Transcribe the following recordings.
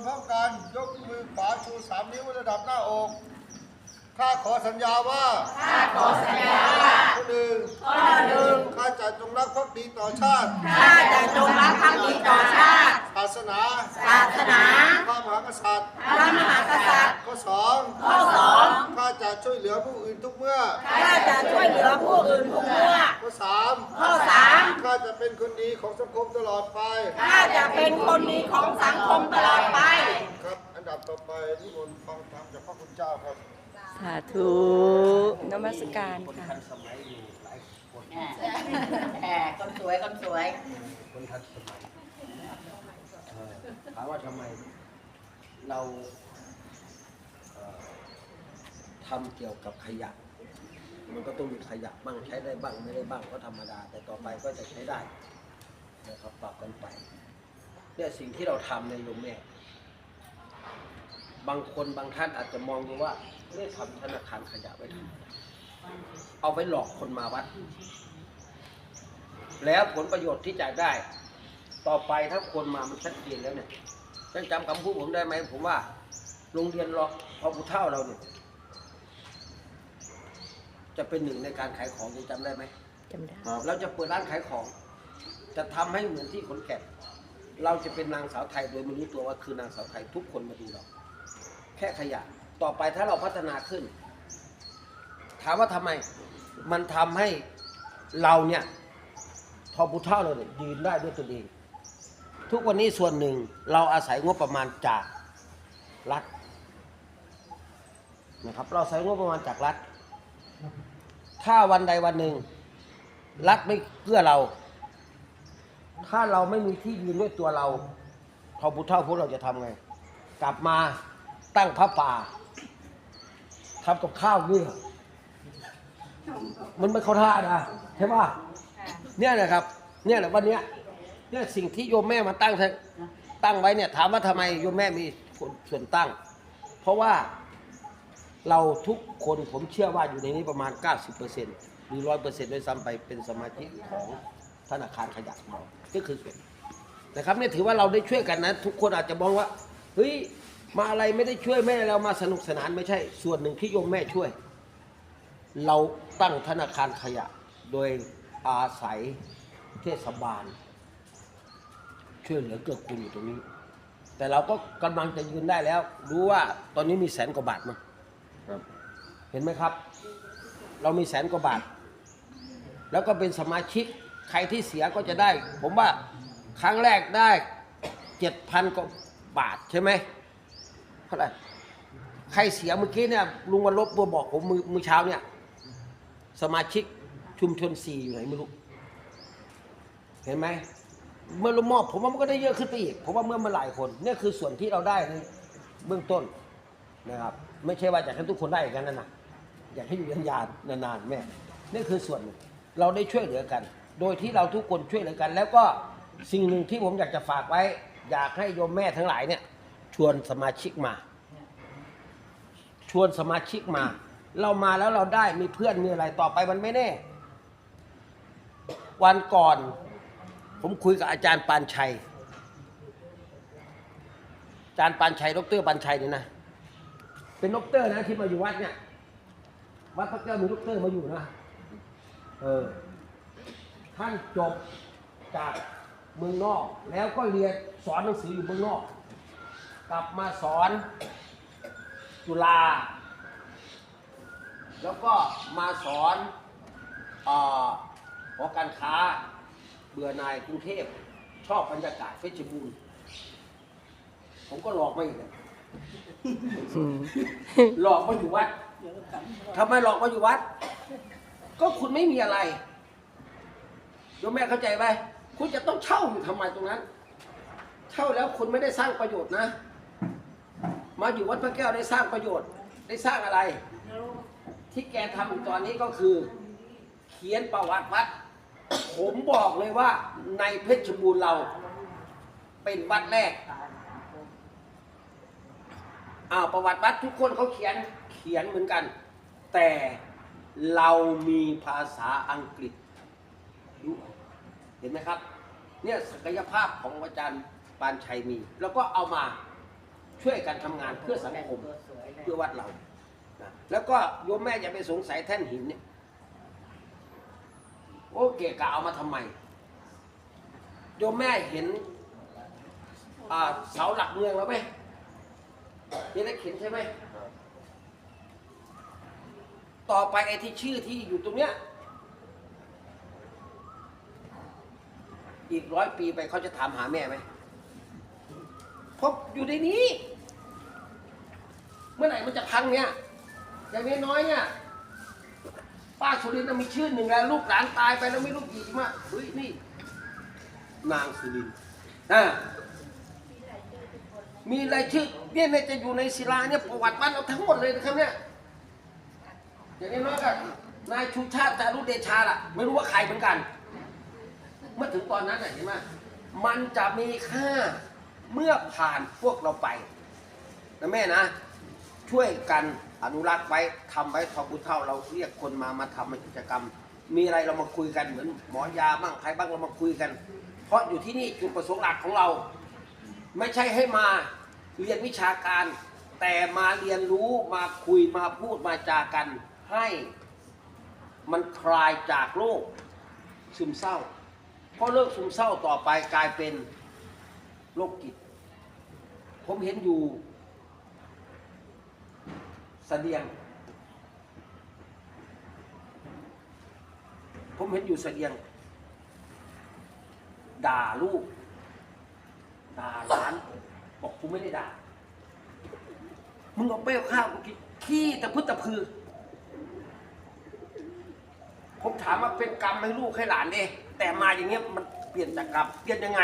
าณตนพร้อมกันยกมือขวาชูสามนิ้วระดับหน้าอกข้าขอสัญญาว่าข้าขอสัญญาว่าข้อหนึ่งข้อหนึ่งข้าจะจงรักภักดีต่อชาติข้าจะจงรักภักดีต่อชาติศาสนาศาสนาพระมหากษัตริย์พระมหากษัตริย์ข้อสองข้อสองข้าจะช่วยเหลือผู้อื่นทุกเมื่อข้าจะช่วยเหลือผู้อื่นทุกเมื่อข้อสามข้อสาม ข้าจะเป็นคนดีของสังคมตลอดไปข้าจะเป็นคนดีของสังคมตลอดไป ครับ อันดับต่อไปนิมนต์ฟังธรรมจากพระคุณเจ้าครับ สาธุนมัสการคนค่ะ ทันสมัยอยู่หลายคนแหมคนสวยคนสวย คนทันสมัยเอ่อถามว่าทำไมเราเอ่อทำเกี่ยวกับขยะ มันก็ต้องมีขยะบ้างใช้ได้บ้างไม่ได้บ้างก็ธรรมดา แต่ต่อไปก็จะใช้ได้นะครับปรับกันไปเนี่ยสิ่งที่เราทำในโยมแม่บางคนบางท่านอาจจะมองดูว่าเรื่องทำธนาคารขยะไว้ทำเอาไปหลอกคนมาวัด แล้วผลประโยชน์ที่จะได้ ต่อไปถ้าคนมามันชัดเจนแล้วเนี่ยยังจำคำพูดผมได้ไหมผมว่าโรงเรียนรอพอผู้เท่าเราเนี่ย จะเป็นหนึ่งในการขายของยังจำได้ไหมจำได้เราจะเปิดร้านขายของ จะทำให้เหมือนที่ขนแก่นเราจะเป็นนางสาวไทยโดยไม่รู้ตัวว่าคือนางสาวไทยทุกคนมาดูเราแค่ขยะต่อไปถ้าเราพัฒนาขึ้น ถามว่าทำไม มันทำให้เราเนี่ยทอผู้เท่าเราเนี่ยยืนได้ด้วยตัวเอง ทุกวันนี้ส่วนหนึ่งเราอาศัยงบประมาณจากรัฐนะครับ เราอาศัยงบประมาณจากรัฐ ถ้าวันใดวันหนึ่ง รัฐไม่เกื้อเรา ถ้าเราไม่มีที่ยืนด้วยตัวเราทอผู้เท่าพวกเราจะทำไง กลับมาตั้งพระป่าทำกับข้าวเนี่ยมันไม่เข้าท่านะใช่ป่ะเนี่ยนะครับ เนี่ยแหละวันเนี้ยเนี่ยสิ่งที่โยมแม่มาตั้งตั้งไว้เนี่ย ถามว่าทำไมโยมแม่มีส่วนตั้ง เพราะว่า เราทุกคนผมเชื่อว่าอยู่ในนี้ประมาณ 90%หรือร้อยเปอร์เซ็นต์ด้วยซ้ำไปเป็นสมาชิกของธนาคารขยะของเราก็คือเป็นนะครับเนี่ยถือว่าเราได้ช่วยกันนะ ทุกคนอาจจะมองว่าเฮ้ยมาอะไรไม่ได้ช่วยแม่เรามาสนุกสนานไม่ใช่ ส่วนหนึ่งที่โยมแม่ช่วย เราตั้งธนาคารขยะ โดยอาศัยเทศบาล ช่วยเหลือเกื้อกูลอยู่ตรงนี้ แต่เราก็กำลังจะยืนได้แล้ว รู้ว่าตอนนี้มีแสนกว่าบาทมั้ง เห็นไหมครับ เรามีแสนกว่าบาท แล้วก็เป็นสมาชิกใครที่เสียก็จะได้ ผมว่าครั้งแรกได้เจ็ดพันกว่าบาทใช่ไหมเท่าไหร่ใครเสียเมื่อกี้เนี่ยลุงวันลบบัวบอกผมมือมือเช้าเนี่ย สมาชิกชุมชนสี่อยู่ไหนไม่รู้เห็นไหมเมื่อเรามอบผมว่ามันก็ได้เยอะขึ้นไปอีกผมว่าเมื่อมาหลายคนนี่คือส่วนที่เราได้ในเบื้องต้น นะครับ ไม่ใช่ว่าอยากให้ทุกคนได้อย่างนั้นนะอยากให้อยู่ยานๆนานๆแม่นี่คือส่วนหนึ่งเราได้ช่วยเหลือกัน โดยที่เราทุกคนช่วยเหลือกัน แล้วก็สิ่งหนึ่งที่ผมอยากจะฝากไว้ อยากให้โยมแม่ทั้งหลายเนี่ยชวนสมาชิกมา ชวนสมาชิกมา เรามาแล้วเราได้มีเพื่อนมีอะไรต่อไปมันไม่แน่ วันก่อน ผมคุยกับอาจารย์ปานชัย อาจารย์ปานชัยดรปานชัยเนี่ยนะ เป็นดอกเตอร์นะที่มาอยู่วัดเนี่ย วัดพระแก้วมีดอกเตอร์มาอยู่นะ เออ ท่านจบจากเมืองนอก แล้วก็เรียนสอนหนังสืออยู่เมืองนอก กลับมาสอนจุฬา แล้วก็มาสอนเอ่อหอการค้า เบื่อนายกรุงเทพ ชอบบรรยากาศเพชรบูรณ์ผมก็หลอกไมาอีกอะอืม หลอกมาอยู่วัดทำไมหลอกมาอยู่วัด ก็คุณไม่มีอะไรโยมแม่เข้าใจไหมคุณจะต้องเช่าอยู่ทำไมตรงนั้น เช่าแล้วคุณไม่ได้สร้างประโยชน์นะ มาอยู่วัดพระแก้วได้สร้างประโยชน์ ได้สร้างอะไร ที่แกทำอยู่ตอนนี้ก็คือ เขียนประวัติวัด ผมบอกเลยว่าในเพชรบูรณ์เรา เป็นวัดแรก อ้าวประวัติวัดทุกคนเขาเขียนเขียนเหมือนกัน แต่เรามีภาษาอังกฤษด้เห็นไหมครับ เนี่ยศักยภาพของอาจารย์ปานชัยมี แล้วก็เอามาช่วยกันทำงานเพื่อสังคมเพื่อวัดเรานะแล้วก็โยมแม่อย่าไปสงสัยแท่นหินเนี่ยโอเกะกะเอามาทำไมโยมแม่เห็นเสาหลักเมืองแล้วไหม นได้เข็นใช่ไหม ต่อไปไอ้ที่ชื่อที่อยู่ตรงเนี้ย อีกร้อยปีไปเขาจะถามหาแม่ไหมเพราะอยู่ในนี้ เมื่อไหร่มันจะพังเนี่ยอย่างน้อยๆเนี่ยป้าสุรินทร์น่ะมีชื่อหนึ่งแล้วลูกหลานตายไปแล้วไม่รู้กี่มากเฮ้ยนี่ นางสุรินทร์อ่า มีรายชื่อเนี่ยเนี่ยจะอยู่ในศิลาเนี่ยประวัติบ้านเราทั้งหมดเลยนะครับเนี่ยอย่างนี้น้อยก็นายชูชาติจารุเดชาล่ะ ไม่รู้ว่าใครเหมือนกัน เมื่อถึงตอนนั้นเห็นไหมมันจะมีค่าเมื่อผ่านพวกเราไปนะแม่นะ ช่วยกันอนุรักษ์ไว้ทำไว้ทอบุญเท่าเราเรียกคนมามาทำกิจกรรม มีอะไรเรามาคุยกันเหมือนหมอยาบ้างใครบ้างเรามาคุยกัน เพราะอยู่ที่นี่จุดประสงค์หลักของเรา ไม่ใช่ให้มา เรียนวิชาการ แต่มาเรียนรู้มาคุยมาพูดมาจากัน ให้มันคลายจากโรคซึมเศร้า เพราะเลิกซึมเศร้าต่อไปกลายเป็นโรคจิต ผมเห็นอยู่เสดียง ผมเห็นอยู่เสดียง ด่าลูก ด่าหลาน บอกกูไม่ได้ด่า มึงเอาเปรี้ยวข้าวกูกินขี้ตะพึดตะพือ ผมถามว่าเป็นกรรมให้ลูกให้หลานเด้แต่มาอย่างเงี้ยมันเปลี่ยนจากกรรมเปลี่ยนยังไง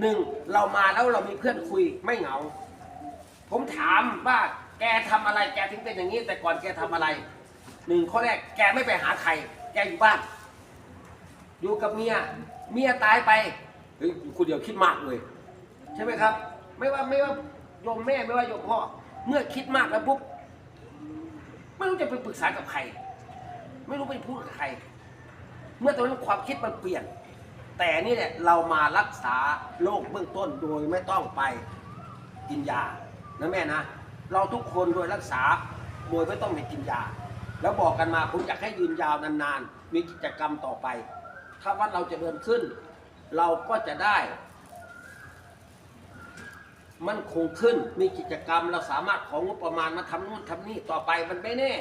หนึ่งเรามาแล้วเรามีเพื่อนคุยไม่เหงา ผมถามว่าแกทำอะไรแกถึงเป็นอย่างนี้ แต่ก่อนแกทำอะไรหนึ่งข้อแรกแกไม่ไปหาใคร แกอยู่บ้าน อยู่กับเมียเมียตายไปเฮ้ยคุณเดียวคิดมากเลย ช่ไหมครับ ไม่ว่าไม่ว่าโยมแม่ไม่ว่าโยมพ่อ เมื่อคิดมากแล้วปุ๊บไม่รู้จะไปปรึกษากับใคร ไม่รู้ไปพูดกับใคร เมื่อตอนนั้นความคิดมันเปลี่ยน แต่นี่แหละเรามารักษาโรคเบื้องต้นโดยไม่ต้องไปกินยานะแม่นะเราทุกคนโดยรักษาโดยไม่ต้องไปกินยา แล้วบอกกันมาผมอยากให้ยืนยาวนานๆมีกิจกรรมต่อไป ถ้าวัดเราจะเดินขึ้น เราก็จะได้ มันคงขึ้นมีกิจกรรมเราสามารถของงบประมาณมาทำนู่นทำนี่ต่อไปมันไม่แน่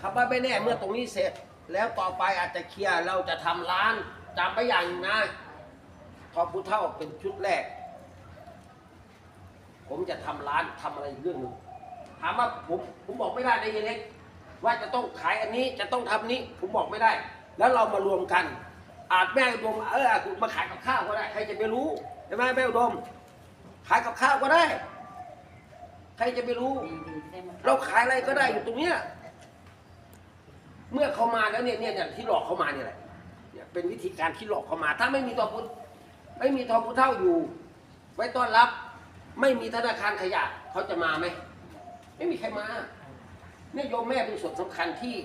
คำว่าไม่แน่เมื่อตรงนี้เสร็จ แล้วต่อไปอาจจะเคลียร์เราจะทำร้านจำไปอย่างหนึ่งนะทอพุเท่าเป็นชุดแรก ผมจะทำร้านทำอะไรอีกเรื่องหนึ่งถามว่าผมผมบอกไม่ได้ในเล็กว่าจะต้องขายอันนี้จะต้องทำนี้ ผมบอกไม่ได้ แล้วเรามารวมกัน อาจแม่อุดมเออคุณมาขายกับข้าวก็ได้ใครจะไปรู้ใช่ไหมแม่อุดม ขายกับข้าวก็ได้ ใครจะไปรู้ เราขายอะไรก็ได้อยู่ตรงเนี้ยเมื่อเขามาแล้วเนี่ยเนี่ยเนี่ยที่หลอกเขามาเนี่ยแหละเนี่ยเป็นวิธีการที่หลอกเขามา ถ้าไม่มีทอพุทไม่มีทอพุเท่าอยู่ ไว้ต้อนรับ ไม่มีธนาคารขยะเขาจะมาไหมไม่มีใครมาเนี่ยโยมแม่เป็นส่วนสำคัญที่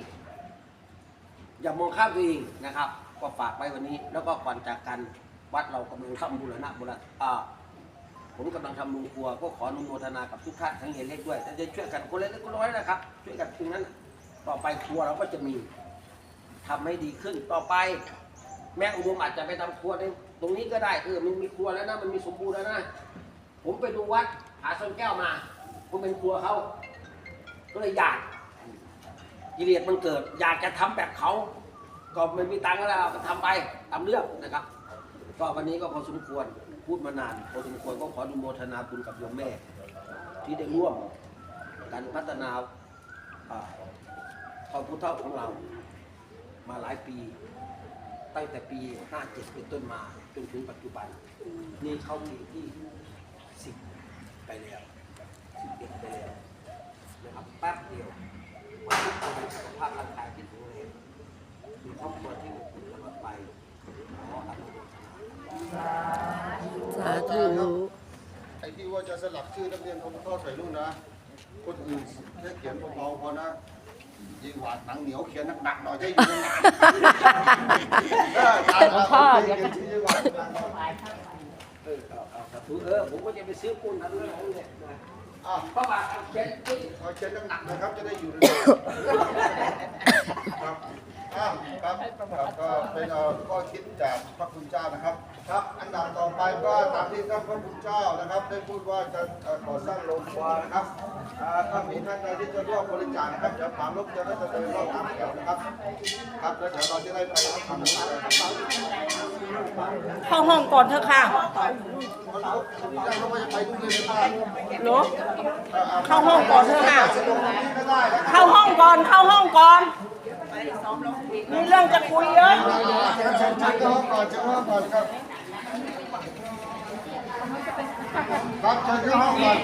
อย่ามองข้ามตัวเองนะครับ ก็ฝากไว้วันนี้ แล้วก็ก่อนจากกันวัดเรากำลังทำบูรณะบูรณะอ่า ผมกำลังทำโรงครัวก็ขออนุโมทนากับทุกท่านทั้งเห็นเล็กด้วยแต่จะช่วยกันคนเล็กคนน้อยนะครับ ช่วยกันตรงนั้น ต่อไปครัวเราก็จะมีทำให้ดีขึ้นต่อไป แม่อุดมอาจจะไปทำครัวในตรงนี้ก็ได้เออมันมีครัวแล้วนะมันมีสมบูรณ์แล้วนะผมไปดูวัดหาส้นแก้วมาผมเป็นครัวเขาก็เลยอยากกิเลสมันเกิด อยากจะทำแบบเขาก็ไม่มีตังค์แล้วก็ทำไปตามเรื่องนะครับ ก็วันนี้ก็พอสมควร พูดมานานพอสมควรก็ขออนุโมทนาบุญกับโยมแม่ ที่ได้ร่วมการพัฒนาอ่าทอพุทธของเรา มาหลายปี ตั้งแต่ปี 57 เป็นต้นมาจนถึงปัจจุบัน นี่เข้าปีที่ 10 ไปแล้ว 11 ไปแล้วนะครับแป๊บเดียววันทุกคนมีสุขภาพร่างกายที่แข็งแรงมีครอบครัวที่อบอุ่นตลอดไปขออนุโมทนา สาธุ ไอ้ ที่ว่าจะสลับชื่อนักเรียนผมเข้าใส่นู่นนะ คนอื่นแค่เขียนเบาๆพอนะยิงหวาดหนังเหนียวเขียนหนักๆหน่อยจะอยู่นานๆเออตามมาเขียนชื่อยิงหวาดเออเอาเอาสาธุเออผมก็จะไปซื้อปูนทำเรื่องของเนี่ยนะอะพระบาทเอาเช็ดเอาเช็ดหนักๆนะครับจะได้อยู่ในครับ อะครับครับก็เป็นเอ่อข้อคิดจากพระคุณเจ้านะครับ ครับ อันดับต่อไปก็ตามที่ท่านพระคุณเจ้านะครับ ได้พูดว่าจะเอ่อก่อสร้างโรงครัวนะครับอ่าถ้ามีท่านใดที่จะร่วมบริจาคนะครับเดี๋ยวถามลูกจะได้จะเดินรอบตามแถวนะครับ ครับแล้วเดี๋ยวเราจะได้ไปรับคำอนุญาตนะครับเข้าห้องก่อนเถอะค่ะมันเขาคุณเจ้าเขาไม่ไปทุกเดือนเลยหนูเข้าห้องก่อนเถอะค่ะจะลงตรงนี้ก็ได้นะครับเข้าห้องก่อน เข้าห้องก่อน มีเรื่องจะคุยเยอะเชิญเชิญเชิญเข้าห้องก่อนชิญเข้าห้องก่อนครับครับเชิญเข้าห้องก่อน